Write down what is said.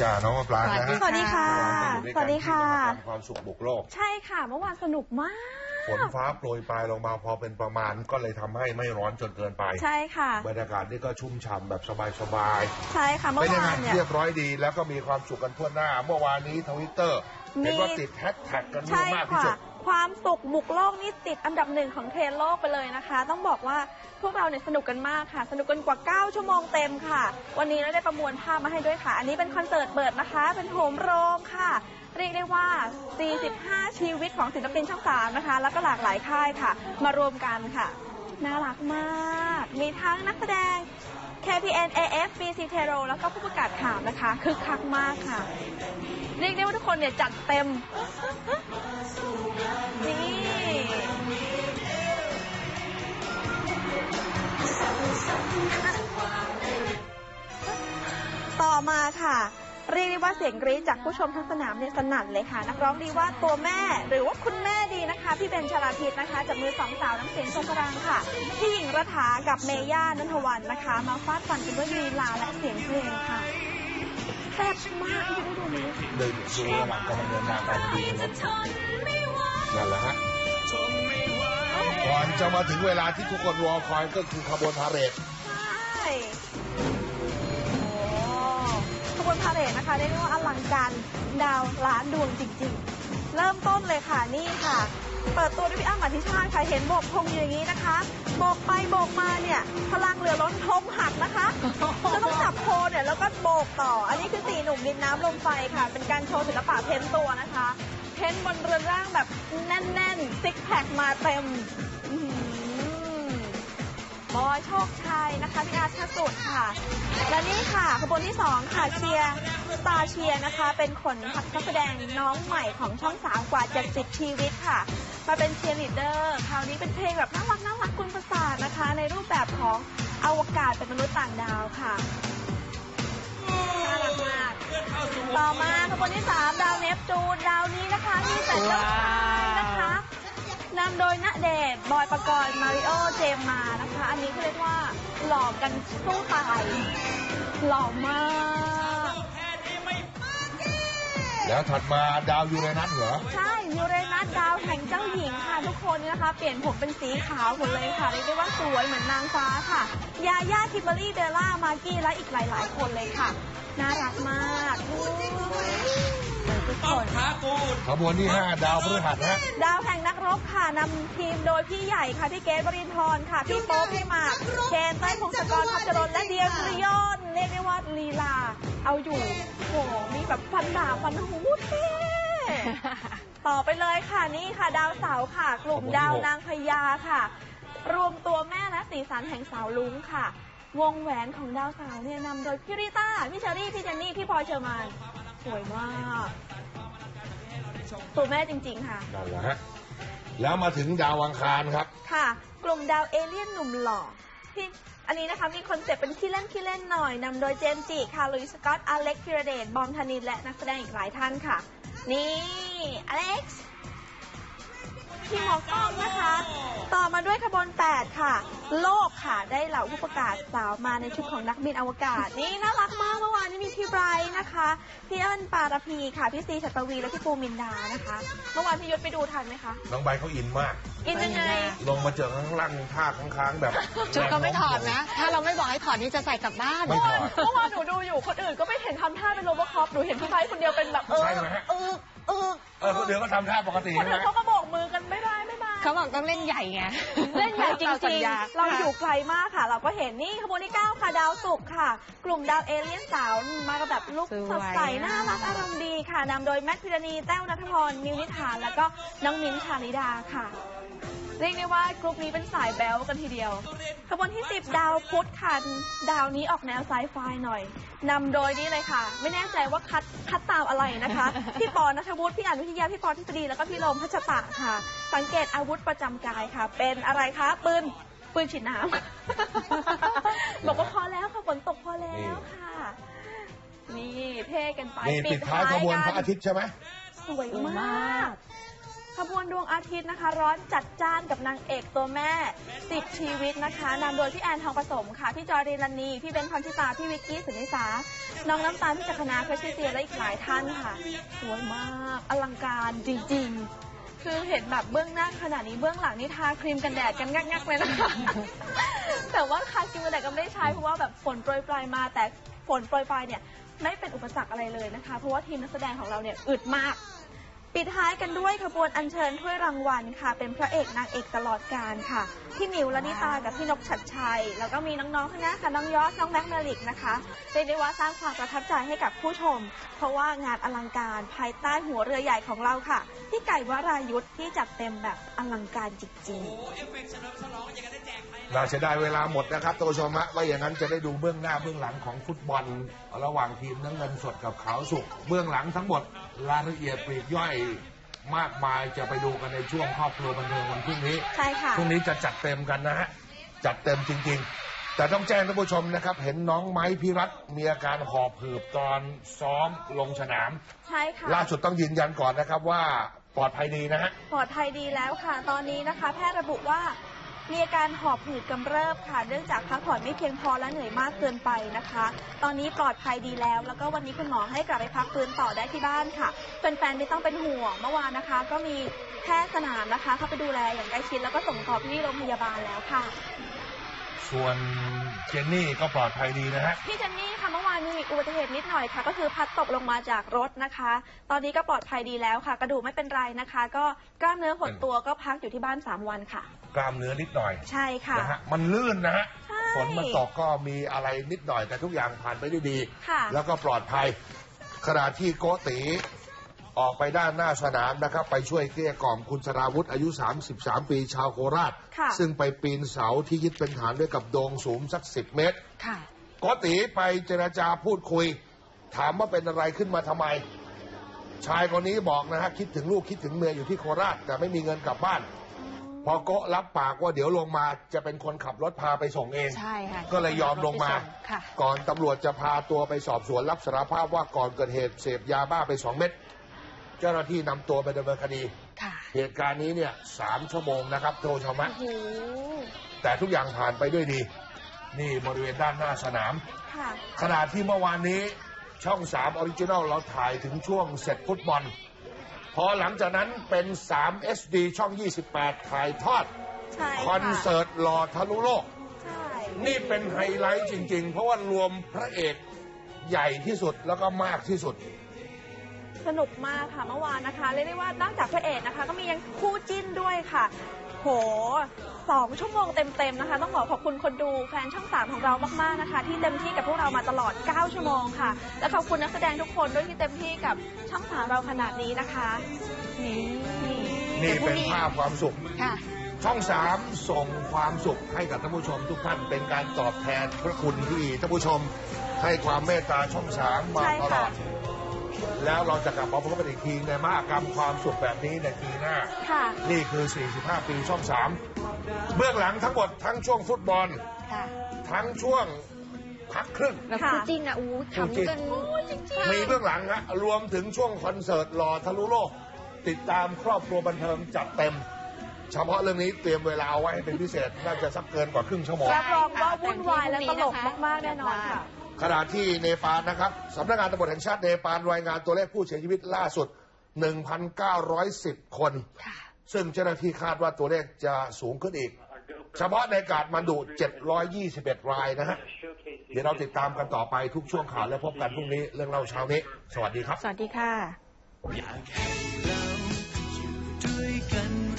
จ้าน้องมะปรางนะฮะสวัสดีค่ะ เมื่อานเราอยู่สวัสดีค่ะด้วยกันที่มหากรรมความสุขบุกโลก ใช่ค่ะ เมื่อวานสนุกมาก ฝนฟ้าโปรยปลายลงมาพอเป็นประมาณก็เลยทำให้ไม่ร้อนจนเกินไป ใช่ค่ะ บรรยากาศนี่ก็ชุ่มฉ่ำแบบสบายใช่ค่ะ ๆเมื่เป็นอยังไงวานเนี่ย เรียบร้อยดีแล้วก็มีความสุขกันทั่วหน้า เมื่อวานนี้ทวิตเตอร์มี เห็นว่าติดแฮชแท็กกันเยใช่อะมากที่ค่ะ สุด ความสุขบุกโลกนี่ติดอันดับหนึ่งของเทรนโลกไปเลยนะคะ ต้องบอกว่าพวกเราเนี่ยสนุกกันมากค่ะ สนุกกันกว่า 9 ชั่วโมงเต็มค่ะ วันนี้เราได้ประมวลภาพมาให้ด้วยค่ะ อันนี้เป็นคอนเสิร์ตเปิดนะคะ เป็นโหมโรงค่ะ เรียกได้ว่า 45 ชีวิตของศิลปินช่องสามนะคะ แล้วก็หลากหลายค่ายค่ะ มารวมกันค่ะ น่ารักมาก มีทั้งนักแสดง KPN AF BC t e r o แล้วก็ผู้ประกาศข่าวนะคะคึกคักมากค่ะ เรียกได้ว่าทุกคนเนี่ยจัดเต็ม นี่ ต่อมาค่ะ เรียกได้ว่าเสียงกรี๊ดจากผู้ชมทั้งสนามเนี่ยสนั่นเลยค่ะ นักร้องดีว่าตัวแม่หรือว่าคุณแม่ดีนะคะ พี่เบนชลาทิศนะคะจับมือสองสาวน้ำเสียงทรงพลังค่ะ พี่หญิงรัฐากับเมย่านันทวันนะคะ มาฟาดฟันกันด้วยลีลาและเสียงเพลงค่ะ แซ่บมากที่ได้ดูนี้เดินดูระหว่างกำลังเดินทางไปดีนะนั่นแหละฮะก่อนจะมาถึงเวลาที่ทุกคนรอคอยก็คือขบวนพาเหรดใช่โอ้ขบวนพาเหรดนะคะเรียกได้ว่าอลังการดาวล้านดวงจริงๆ เริ่มต้นเลยค่ะนี่ค่ะ เปิดตัวด้วยพี่อ้ำอธิชาติค่ะเห็นโบกธงอยู่อย่างนี้นะคะโบกไปโบกมาเนี่ยพลังเหลือล้นธงหักนะคะจะต้องจับโพเนี่ยแล้ว กต่อ อันนี้คือสี่หนุ่มดินน้ำลมไฟค่ะ เป็นการโชว์ศิลปะเพ้นตัวนะคะ เพ้นบนเรือนร่างแบบแน่นๆ ซิกแพคมาเต็มบอยโชคชัยนะคะพี่อาชาสุดค่ะ และนี่ค่ะขบวนที่ 2 ค่ะเชียร์สตาร์เชียร์นะคะ เป็นขนนักแสดงน้องใหม่ของช่องสามกว่า 70 ชีวิตค่ะ มาเป็นเชียร์ลีดเดอร์คราวนี้เป็นเพลงแบบน่ารักน่ารักคุณประสาทนะคะ ในรูปแบบของอวกาศเป็นมนุษย์ต่างดาวค่ะ มาก ต่อมาขบวนที่ 3 ดาวเนปจูนดาวนี้นะคะมีแต่เจ้าชายนะคะนำโดยณเดชน์บอยปกรณ์มาริโอเจมมานะคะ อันนี้เขาเรียกว่าหลอกกันสู้ตาย หล่อมาก แล้วถัดมาดาวยูเรนัสเหรอ ใช่ยูเรนัสดาวแห่งเจ้าหญิงค่ะทุกคนนี่นะคะ เปลี่ยนผมเป็นสีขาวหมดเลยค่ะเรียกได้ว่าสวยเหมือนนางฟ้าค่ะ ยาย่าคิมเบอรี่เบลล่ามากกี้และอีกหลาย ๆ คนเลยค่ะ น่ารักมากทุกคนขบวนที่ 5 ดาวพฤหัสฮะ ดาวแห่งนักรบค่ะนำทีมโดยพี่ใหญ่ค่ะพี่เกตบรินทร์ค่ะ พี่โป๊ปพี่หมากเคนเต้ยพงศกรพัชรนและเดียสุริยนต์เรียกได้ว่าลีลา เอาอยู่โหมีแบบฟันดาบฟันหูเท่ต่อไปเลยค่ะนี่ค่ะ ดาวเสาร์ค่ะ กลุ่มดาวนางพญาค่ะ รวมตัวแม่และสีสันแห่งสาวลุงค่ะ วงแหวนของดาวเสาร์เนี่ยนำโดยพี่ริต้า พี่เชอรี่ พี่เจนนี่ พี่พลอยเชอร์มานสวยมาก ตัวแม่จริงๆค่ะ นั่นแหละฮะ แล้วมาถึงดาวอังคารครับ ค่ะ กลุ่มดาวเอเลี่ยนหนุ่มหล่อที่อันนี้นะคะมีคอนเซ็ปต์เป็นขี้เล่นขี้เล่นหน่อยนำโดยเจมส์จิค่ะลุยสกอตอเล็กพิรเดชบอมธนินและนักแสดงอีกหลายท่านค่ะ นี่อเล็กซ์ พี่หมอกล้องนะคะ ต่อมาด้วยขบวน 8 ค่ะ โลกค่ะได้เหล่าผู้ประกาศสาวมาในชุดของนักบินอวกาศ นี่น่ารักมากเมื่อวานนี้มีพี่ไบรท์นะคะ พี่เอิญปารพีค่ะพี่ซีชัตรวีและพี่ปูมินดานะคะ เมื่อวานพี่ยุทธไปดูทันไหมคะ น้องใบเขาอินมากอินยังไง ลงมาเจอข้างล่างท่าค้างๆแบบชุดก็ไม่ถอดนะ ถ้าเราไม่บอกให้ถอดนี่จะใส่กลับบ้าน ไม่ถอด เมื่อวานหนูดูอยู่คนอื่นก็ไม่เห็นทำท่าเป็นโรบอคอปหนูเห็นพี่ไบร์ทคนเดียวเป็นแบบเออใช่ไหมฮะ เออเออเออคนเดียวก็ทำท่าปกติคนใช่ไหอื่มนเขาก็ เขาบอกต้องเล่นใหญ่ไงเล่นใหญ่จตามสัริญงญาๆเราอยู่ไกลมากค่ะ เราก็เห็นนี่ขบวนที่ 9 ค่ะ ดาวศุกร์ค่ะ กลุ่มดาวเอเลี่ยนสาวมากับแบบลุกสวยสดใสน่ารักอารมณ์ดีค่ะนำโดยแมทพิรณีแต้วนัทพรมิวนิธาน แล้วก็น้องมิ้นท์ชาลิดาค่ะ เรียกได้ว่ากรุ๊ปนี้เป็นสายแบลกันทีเดียว ขบวนที่ 10 ดาวพุธค่ะ ดาวนี้ออกแนวไซไฟหน่อยนำโดยนี่เลยค่ะ ไม่แน่ใจว่าคัดคัดตามอะไรนะคะ พี่ปอนัทวุฒิพี่อ่านวิทยา พี่ปอทฤษฎีแล้วก็พี่โรมพัชตะค่ะ สังเกตอาวุธประจำกายค่ะ เป็นอะไรคะปืนปืนฉีดน้ำบอกว่าพอแล้วค่ะฝนตกพอแล้วค่ะ นี่เท่กันไปนี่ปิดท้ายขบวนพระอาทิตย์ใช่ไหมสวยมาก ขบวนดวงอาทิตย์นะคะ ร้อนจัดจ้านกับนางเอกตัวแม่สิบชีวิตนะคะนำโดยพี่แอนทองผสมค่ะ พี่จอยรีลันนี พี่เบนซ์พรชิตา พี่วิกกี้สุนิสา น้องน้ำตาลพี่จักรนาเพชรเซียและอีกหลายท่านค่ะ สวยมาก อลังการจริง ๆ คือเห็นแบบเบื้องหน้าขนาดนี้เบื้องหลังนี่ทาครีมกันแดดกันงักๆเลยนะคะ แต่ว่าทาครีมกันแดดก็ไม่ได้ใช้เพราะว่าแบบฝนโปรยปลายมา แต่ฝนโปรยปลายเนี่ยไม่เป็นอุปสรรคอะไรเลยนะคะ เพราะว่าทีมนักแสดงของเราเนี่ยอึดมาก ปิดท้ายกันด้วยขบวนอัญเชิญถ้วยรางวัลค่ะ เป็นพระเอกนางเอกตลอดการค่ะ พี่มิวและนิตากับพี่นกชัดชัย แล้วก็มีน้องๆคณะค่ะน้องยอดน้องแม็กเมลิกนะคะเรียกได้ว่าสร้างความประทับใจให้กับผู้ชม เพราะว่างานอลังการภายใต้หัวเรือใหญ่ของเราค่ะพี่ไก่วรายุทธที่จัดเต็มแบบอลังการจริงๆเราจะได้เวลาหมดนะครับท่านผู้ชมฮะว่าอย่างนั้นจะได้ดูเบื้องหน้าเบื้องหลังของฟุตบอล ระหว่างทีมน้ำเงินสดกับขาวสุกเบื้องหลังทั้งหมดรายละเอียดปลีกย่อยมากมายจะไปดูกันในช่วงครอบครัวบันเทิงวันพรุ่งนี้ใช่ค่ะ พรุ่งนี้จะจัดเต็มกันนะฮะ จัดเต็มจริง ๆ แต่ต้องแจ้งท่านผู้ชมนะครับ เห็นน้องไม้พิรัตน์มีอาการหอบหืบตอนซ้อมลงสนาม ใช่ค่ะ ล่าสุดต้องยืนยันก่อนนะครับว่าปลอดภัยดีนะฮะ ปลอดภัยดีแล้วค่ะ ตอนนี้นะคะ แพทย์ระบุว่า มีอาการหอบหืดกำเริบค่ะ เนื่องจากพักผ่อนไม่เพียงพอและเหนื่อยมากเกินไปนะคะ ตอนนี้ปลอดภัยดีแล้ว แล้วก็วันนี้คุณหมอให้กลับไปพักฟื้นต่อได้ที่บ้านค่ะแฟนๆไม่ต้องเป็นห่วงเมื่อวานนะคะ ก็มีแพทย์สนามนะคะ เข้าไปดูแลอย่างใกล้ชิดแล้วก็ส่งต่อที่โรงพยาบาลแล้วค่ะ ส่วนเจนนี่ก็ปลอดภัยดีนะฮะ พี่เจนนี่ค่ะเมื่อวานมีอุบัติเหตุนิดหน่อยค่ะ ก็คือพัดตกลงมาจากรถนะคะ ตอนนี้ก็ปลอดภัยดีแล้วค่ะ กระดูกไม่เป็นไรนะคะ ก็กล้ามเนื้อหดตัวก็พักอยู่ที่บ้าน 3 วันค่ะ กล้ามเนื้อนิดหน่อยใช่ค่ะ นะฮะมันลื่นนะฮะใช่ฝนมันตกก็มีอะไรนิดหน่อยแต่ทุกอย่างผ่านไปด้วยดี ค่ะ แล้วก็ปลอดภัยขณะที่โกติ ออกไปด้านหน้าสนามนะครับ ไปช่วยเกลี้ยกล่อมคุณสราวุธอายุ 33 ปีชาวโคราช ค่ะ ซึ่งไปปีนเสาที่ยึดเป็นฐานด้วยกับโดงสูงสัก 10 เมตร ค่ะ โกติไปเจรจาพูดคุย ถามว่าเป็นอะไรขึ้นมาทำไม ชายคนนี้บอกนะฮะคิดถึงลูกคิดถึงเมียอยู่ที่โคราช แต่ไม่มีเงินกลับบ้าน พอโกะรับปากว่าเดี๋ยวลงมาจะเป็นคนขับรถพาไปส่งเอง ใช่ค่ะก็เลยยอมลงมา ค่ะ ก่อนตำรวจจะพาตัวไปสอบสวนรับสารภาพว่าก่อนเกิดเหตุเสพยาบ้าไปสองเม็ดเจ้าหน้าที่นำตัวไปดำเนินคดี ค่ะเหตุการณ์นี้เนี่ยสามชั่วโมงนะครับโทชมะ โอ้โหแต่ทุกอย่างผ่านไปด้วยดี นี่บริเวณด้านหน้าสนาม ค่ะ ขณะที่เมื่อวานนี้ช่อง 3 ออริจินัลเราถ่ายถึงช่วงเสร็จฟุตบอล พอหลังจากนั้นเป็น 3 SD ช่อง 28 ถ่ายทอด ใช่คอนเสิร์ตหล่อทะลุโลก ใช่ นี่เป็นไฮไลท์จริง ๆ เพราะว่ารวมพระเอกใหญ่ที่สุดแล้วก็มากที่สุด สนุกมากค่ะเมื่อวานนะคะเรียกได้ว่านอกจากพระเอกนะคะ ก็มียังคู่จิ้นด้วยค่ะ โหสองชั่วโมงเต็มๆนะคะ ต้องขอขอบคุณคนดูแฟนช่องสามของเรามากๆนะคะ ที่เต็มที่กับพวกเรามาตลอด 9 ชั่วโมงค่ะ และขอบคุณนักแสดงทุกคนด้วยที่เต็มที่กับช่องสามเราขนาดนี้นะคะนี่นี่เป็นภาพความสุขค่ะช่องสามส่งความสุขให้กับท่านผู้ชม ทุกท่านเป็นการตอบแทนพระคุณที่ท่านผู้ชม ให้ความเมตตาช่องสามมาใช่ตลค่ะอด แล้วเราจะกลับมาพบกันอีกทีในมหากรรมความสุขแบบนี้ในปีหน้า ค่ะ นี่คือ 45 ปีช่อง 3 เบื้องหลังทั้งหมดทั้งช่วงฟุตบอล ค่ะทั้งช่วงพักครึ่ง แบบค่ะ คู่จิ้นอะอู้คู่จิ้นขำกันมีเบื้องหลังฮะรวมถึงช่วงคอนเสิร์ตหล่อทะลุโลก ติดตามครอบครัวบันเทิงจัดเต็ม เฉพาะเรื่องนี้เตรียมเวลาเอาไว้ให้เป็นพิเศษ น่าจะสักเกินกว่าครึ่งชั่วโมง รับรองว่าวุ่นวายและตลกมากๆแน่นอนค่ะ ขณะที่เนปาลนะครับสำนักงานตำรวจแห่งชาติเนปาลรายงานตัวเลขผู้เสียชีวิตล่าสุด 1,910 คนค่ะซึ่งเจ้าหน้าที่คาดว่าตัวเลขจะสูงขึ้นอีก เฉพาะในกาดมันดุ 721 รายนะฮะ เดี๋ยวเราติดตามกันต่อไปทุกช่วงข่าวและพบกันพรุ่งนี้เรื่องเล่าเช้านี้ สวัสดีครับ สวัสดีค่ะ